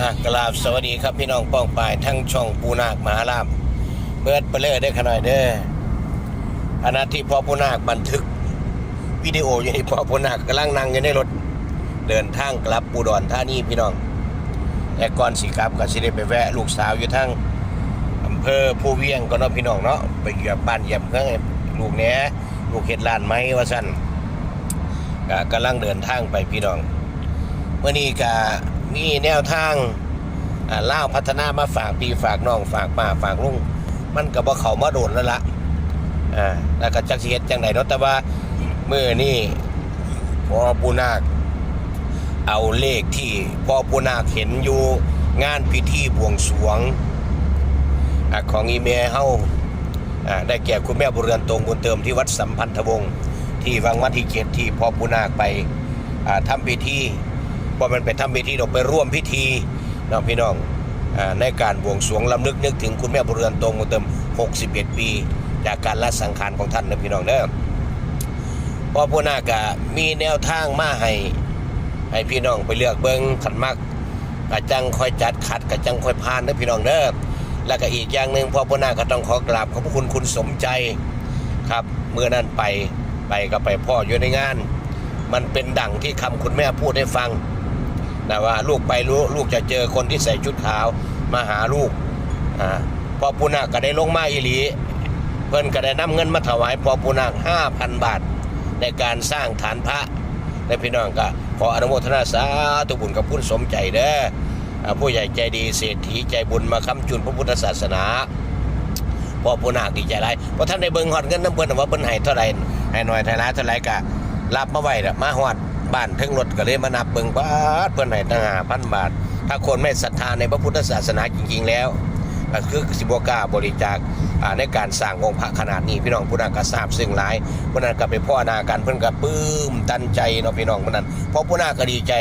อะกราบสวัสดีครับพี่น้องป้องปายทั้งช่องปูนาคมหาลามเปิดไปเลยได้ขน่อยเด้อขณะที่พ่อปูนาคบันทึก วิดีโออยู่ในพ่อปูนาคกำลังนั่งอยู่ในรถ เดินทางกลับปูดอนท่านี่พี่น้องแต่ก่อนสิกลับก็สิได้ไปแวะลูกสาวอยู่ทั้งอำเภอภูเวียงก็เนาะพี่น้องเนาะไปเหยียบบ้านเหยียบเมืองลูกแหน่ลูกเฮ็ดร้านไม้ว่าซั่นก็กำลังเดินทางไปพี่น้องเมื่อนี้ก็ มีแนวทางอ่าล่าพัฒนามาฝากพี่ฝากน้องฝากป้าฝากลุงมันก็บ่เขามาโดนแล้วละอ่าแล้วก็จักสิเฮ็ดจังไดเนาะแต่ว่าเมื้อนี้พอปูนาค เอาเลขที่พ่อปูนาคเห็นอยู่งานพิธีบวงสรวงอของอีเมเฮาอ่าได้แก่คุณแม่บุเรือนตรงบุญเติมที่วัดสัมพันธวงศ์ที่วังวัดที่เจ็ดที่พ่อปูนาคไปอ่าทำพิธี ว่ามันไปทำพิธีเราไปร่วมพิธีนะพี่น้องอในการบวงสรวงลำลึกนึกถึงคุณแม่บุเรือนตรงมุเติม 61 ปี จากการละสังขารของท่านนะพี่น้องเด้อพอผู้นากะมีแนวทางมาให้ให้พี่น้องไปเลือกเบิ้งขันมักกะจังค่อยจัดขัดกะจังค่อยพานนะพี่น้องเด้อแล้วก็อีกอย่างหนึ่งพ่อผู้นาก็ต้องขอกราบขอบคุณคุณสมใจครับเมื่อนั้นไปไปก็ไปพ่ออยู่ในงาน มันเป็นดั่งที่คำคุณแม่พูดให้ฟัง นะว่าลูกไปรู้ลูกจะเจอคนที่ใส่ชุดขาวมาหาลูกอ่าพอปูนาคก็ได้ลงมาอีหลี เพิ่นก็ได้นำเงินมาถวายพอปูนาห้าพันบาท ในการสร้างฐานพระและพี่น้องก็ขออนุโมทนาสาธุบุญกับผู้สมใจเด้อผู้ใหญ่ใจดีเศรษฐีใจบุญมาค้ำจุนพระพุทธศาสนาพอปูนาคดีใจไรเพราะท่านได้เบิงฮอดเงินน้ำเพิ่นว่าเพิ่นให้เท่าไหร่ให้หน่อยเท่าไรเท่าไรก็รับมาไว้ละมาฮอด บ้านถึงรถก็เลยมานับเบิ่งบาทเพิ่นให้ตั้ง5,000บาท ถ้าคนไม่ศรัทธาในพระพุทธศาสนาจริง ๆ แล้วก็คือสิบ่กล้าบริจาคในการสร้างองค์พระขนาดนี้พี่น้องผู้นั้นก็ทราบซึ่งหลายผู้นั้นก็ไปพ่อนากันเพิ่นก็ปื้มตันใจเนาะพี่น้องผู้นั้น เพราะผู้นั้นก็ดีใจ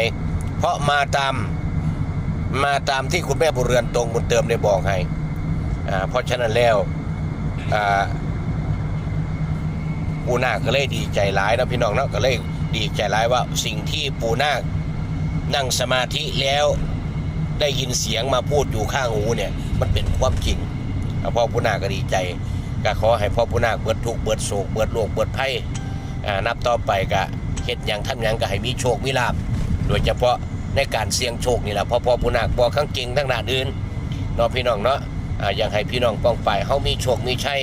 เพราะมาตามมาตามที่คุณแม่บุเรือนตรงบุญเติมได้บอกให้อ่าเพราะฉะนั้นแล้วอ่าปูนาก็เลยดีใจร้ายนะพี่น้องเนาะก็เลย ดีใจร้ายว่าสิ่งที่ปูนาคนั่งสมาธิแล้วได้ยินเสียงมาพูดอยู่ข้างหูเนี่ย มันเป็นความจริงพ่อปูนาคก็ดีใจก็ขอให้พ่อปูนาคเบิดทุกเบิดโศกเบิดโรคเบิดภัยอ่นับต่อไปก็เฮ็ดหยังทำหยังก็ให้มีโชคมีลาภโดยเฉพาะในการเสี่ยงโชคนี่แหละพราะพ่อปูนาคบอกข้างเก่งทั้งด้านอื่นเนาะพี่น้องเนาะอยากให้พี่น้องป้องไปเฮามีโชคมีชัย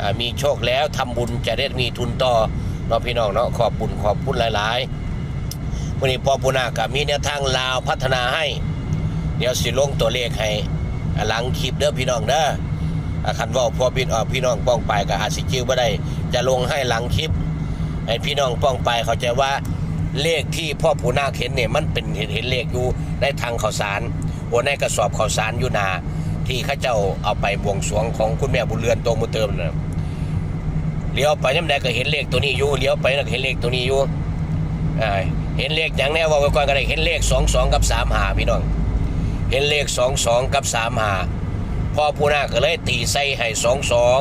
อ่มีโชคแล้วทำบุญจะได้มีทุนต่อ เนาะพี่น้องเนาะขอบบุญขอบคุณหลายๆวันนี้พ่อปุนากับมีแนวทางลาวพัฒนาให้ เดี๋ยวสิลงตัวเลขให้หลังคลิปเด้อพี่น้องเด้อคันว่าพอพี่ออกพี่น้องป้องไปกับอาสิจิวบ่ได้ จะลงให้หลังคลิปให้พี่น้องป้องไปเข้าใจว่าเลขที่พ่อปู่นาเห็นเนี่ยมันเป็นเห็นเห็นเลขอยู่ในทางข่าวสารโอในกระสอบข่าวสารอยู่นาที่ข้าเจ้าเอาไปบวงสรวงของคุณแม่บุญเรือนตรงมุเติมนะ เลี้ยวไปน้ำแดงก็เห็นเลขตัวนี้อยู่เลี้ยวไปก็เห็นเลขตัวนี้อยู่เห็นเลขอย่างแน่ว่าไว้ก่อนก็ได้เห็นเลขสองสองกับสามหาพี่น้อง เห็นเลขสองสองกับสามหาพ่อผู้นาก็เลยตีใส่ให้สองสอง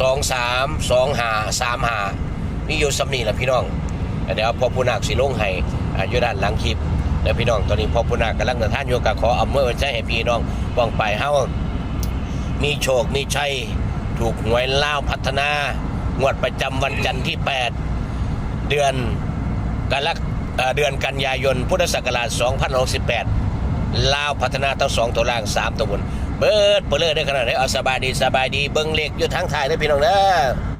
สองสามสองหาสามหานี่อยู่สำนีแหละพี่น้องเดี๋ยวพ่อผู้นาคสิลงให้อยู่ด้านหลังคลิปแล้วพี่น้องตอนนี้พ่อผู้นากำลังเดินทางโยกะขออำเมื่อใจให้พี่น้องบ้องไปเฮ้ามีโชคมีชัย ถูกหวยเล่าพัฒนางวดประจำวันจันทร์ที่ 8 เดือนกรกเอ่อเดือนกันยายน พุทธศักราช2068ลาวพัฒนาทั้งสองตัวล่าง 3 ตัวบน เบิดเปลือได้ขนาดไหนเอาสบายดีสบายดี เบิ้งเล็กอยู่ทั้งทายได้พี่น้องเด้อ